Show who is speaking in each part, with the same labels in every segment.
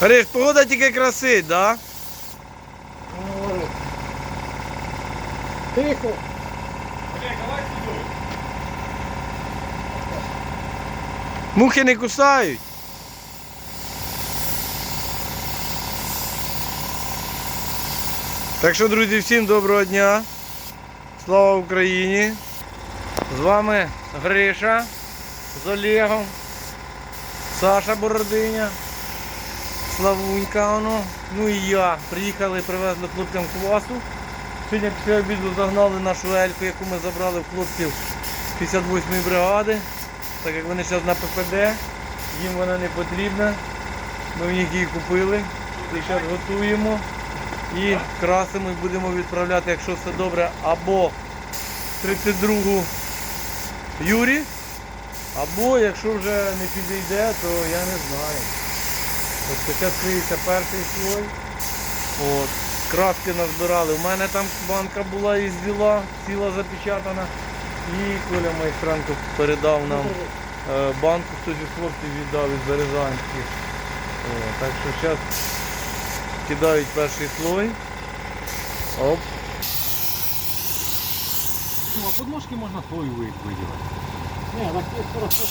Speaker 1: Гриш, погода тільки красить, да?
Speaker 2: Тихо.
Speaker 1: Мухи не кусають. Так що, друзі, всім доброго дня. Слава Україні! З вами Гриша з Олегом, Саша Бородиня, Славунька воно, ну і я. Приїхали, привезли хлопцям квасу. Сьогодні після обіду загнали нашу ельку, яку ми забрали в хлопців з 58-ї бригади. Так як вони зараз на ППД, їм вона не потрібна. Ми в них її купили. І зараз готуємо і красимо і будемо відправляти, якщо все добре, або 32-гу Юрі, або якщо вже не підійде, то я не знаю. Тобто зараз криється перший слой. От. Краски назбирали. У мене там банка була із діла, ціла запечатана. І Коля Майстренко передав нам е, банку, хтось із хлопців віддав із Березанських. О, так що зараз кидають перший слой. Оп.
Speaker 2: Ну, а подножки можна ви- виділити. Є просто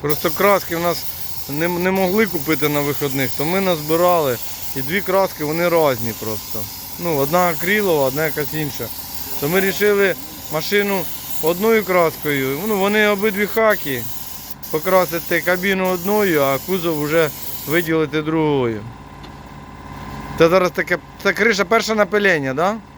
Speaker 1: Просто краски в нас не, не могли купити на виходних, то ми назбирали. І дві краски вони різні просто. Ну, одна акрилова, одна якась інша. То ми вирішили машину одною краскою. Ну, вони обидві хаки. Покрасити кабіну одною, а кузов вже виділити другою. Це зараз таке. Це криша перше напилення, так? Да?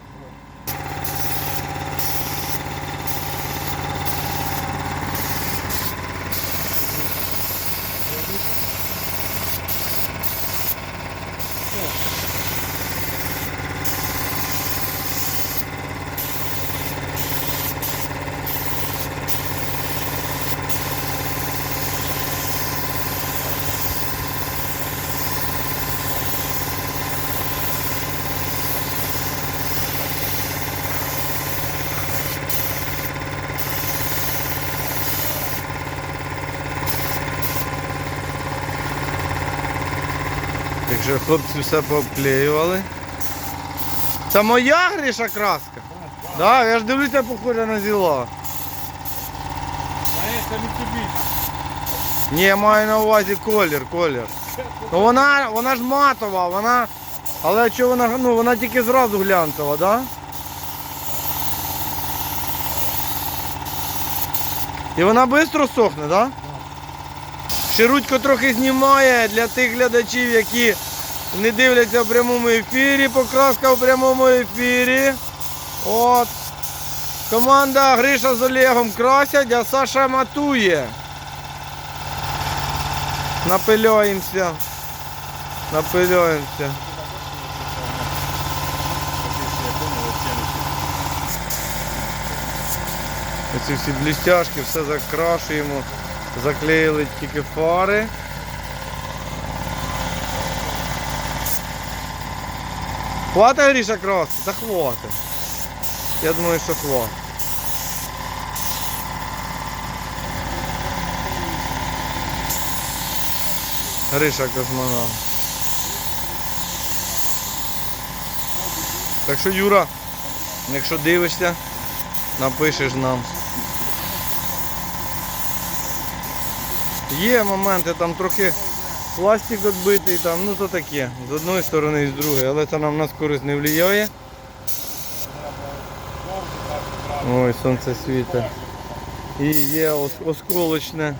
Speaker 1: Так що хлопці все пообклеювали. Це моя гріша краска? Так, да, я ж дивлюся, похоже на
Speaker 2: Mitsubishi.
Speaker 1: Ні, я маю на увазі колір, колір. Ну вона, вона ж матова, вона. Але що вона, ну вона тільки зразу глянцева, да? І вона швидко сохне, да? Ширудько трохи знімає для тих глядачів, які не дивляться в прямому ефірі, покраска в прямому ефірі. От. Команда Гриша з Олегом красять, а Саша матує. Напиляємося. Напиляємося. Оці всі блістяшки, все закрашуємо, заклеїли тільки фари. Хватить Гріша краски? Та хватить. Я думаю, що хватить. Гриша космонавт. Так що, Юра, якщо дивишся, напишеш нам. Є моменти, там трохи пластик відбитий, там, ну то таке, з одної сторони і з другої, але це нам на скорість не впливає. Ой, сонце світить. І є осколочне.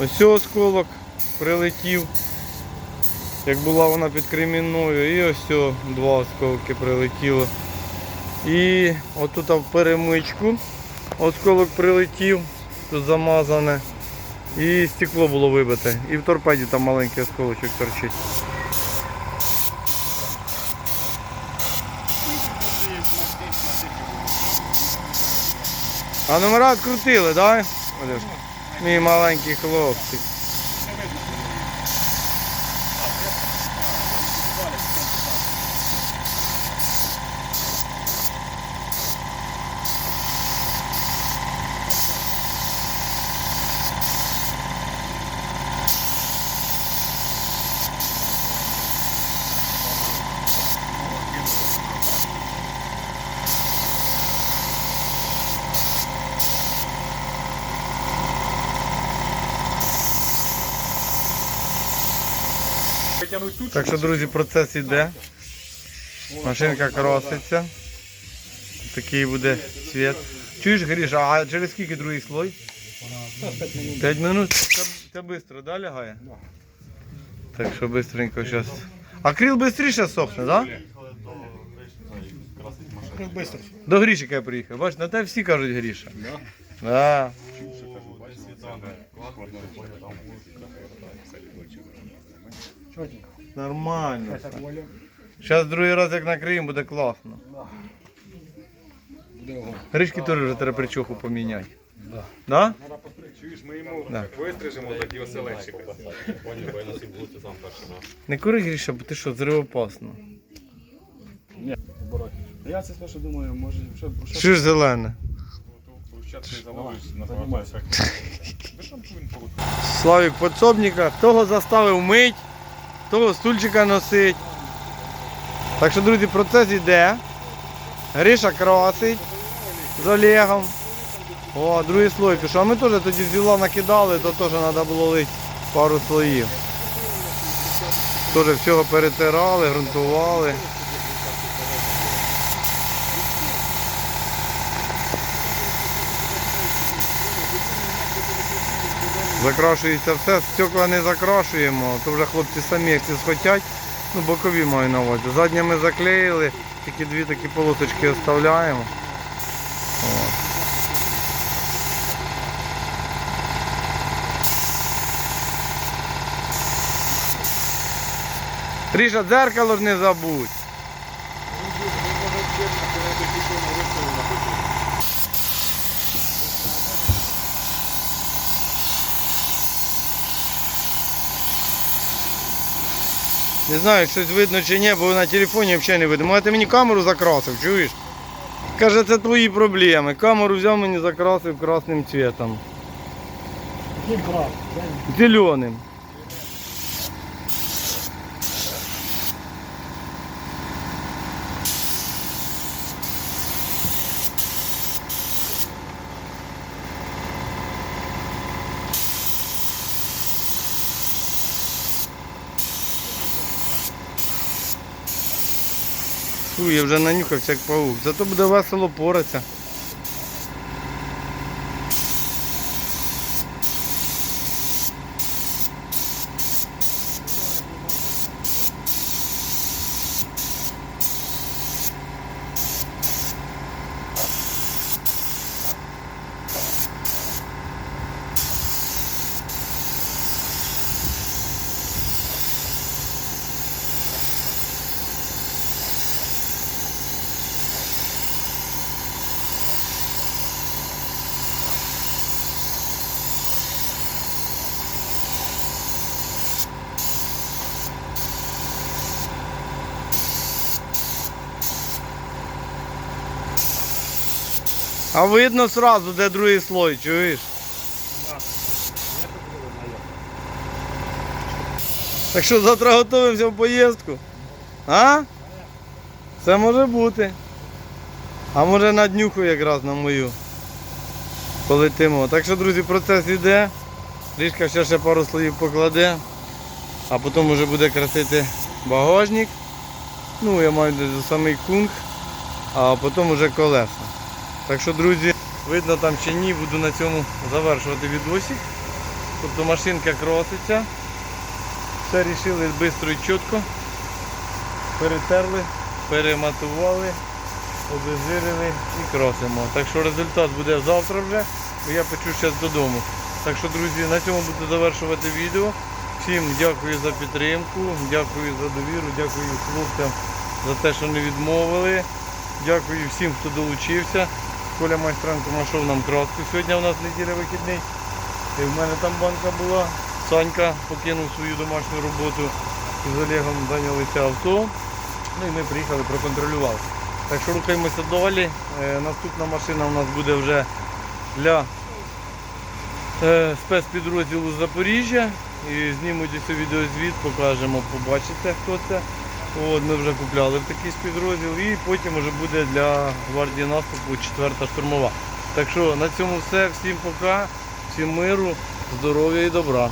Speaker 1: Ось осколок прилетів. Як була вона під Кремінною, і ось два осколки прилетіло. І отут в перемичку осколок прилетів, тут замазане. І стекло було вибите. І в торпеді там маленький осколочок торчить. А номера відкрутили, так? Да? Мій маленький хлопчик.
Speaker 2: Витягнути тут.
Speaker 1: Так що, друзі, процес іде. Машинка краситься. Такий буде цвіт. Чуєш, Гріша, а через скільки другий слой? 5 минут. Це, це швидко, да, лягає? Так що швидко зараз. А крил швидше сохне, так? До Грішика я приїхав. Бач, на те всі кажуть Гріша. Да. Нормально. Зараз другий раз як накриємо, буде класно. Гришки теж вже треба причоху поміняти.
Speaker 2: Да.
Speaker 1: Да?
Speaker 2: Чуєш, ми йому
Speaker 1: Да.
Speaker 2: вистрижемо так і оселедчика.
Speaker 1: Не кури Гріша, бо ти що, зривопасно.
Speaker 3: Я це спершу думаю, може вже
Speaker 1: Що ж зелене?
Speaker 2: Брусчатки
Speaker 3: займайся.
Speaker 1: Славік подсобника, того заставив мить, того стульчика носить. Так що, друзі, процес йде. Гриша красить з Олегом. О, другий слой пішов. А ми теж тоді зіла накидали, то теж треба було лити пару слоїв. Теж всього перетирали, ґрунтували. Закрашується все, стекла не закрашуємо, то вже хлопці самі як схотять, ну бокові маю на увазі. Задні ми заклеїли, тільки дві такі полосочки оставляємо. От. Ріша, дзеркало ж не забудь. Не знаю, щось видно чи ні, бо на телефоні взагалі не видно. Може ти мені камеру закрасив, чуєш? Каже, це твої проблеми. Камеру взяв мені закрасив красним цвітом. Зеленим. Я вже нанюхався як паук. Зато буде весело поратися. А видно сразу, де другий слой, чуєш? Так що завтра готуємося в поїздку? А? Це може бути. А може на днюху якраз на мою. Полетимо. Так що, друзі, процес йде. Річка ще ще пару слоїв покладе, а потім вже буде красити багажник. Ну, я маю до самий кунг, а потім вже колеса. Так що, друзі, видно там чи ні, буду на цьому завершувати відосик. Тобто машинка кроситься. Все рішили швидко і чітко. Перетерли, перематували, обезжирили і кросимо. Так що результат буде завтра вже, бо я печу зараз додому. Так що, друзі, на цьому буду завершувати відео. Всім дякую за підтримку, дякую за довіру, дякую хлопцям за те, що не відмовили. Дякую всім, хто долучився. Коля Майстренко знайшов нам краску. Сьогодні у нас неділя вихідний. І в мене там банка була. Санька покинув свою домашню роботу з Олегом зайнялися авто. Ну і ми приїхали, проконтролювали. Так що рухаємося далі. Е, наступна машина у нас буде вже для е, спецпідрозділу Запоріжжя. І знімуть відеозвіт, покажемо, побачите, хто це. От, ми вже купляли в такий співрозділ і потім вже буде для гвардії наступу четверта штурмова. Так що на цьому все. Всім пока, всім миру, здоров'я і добра.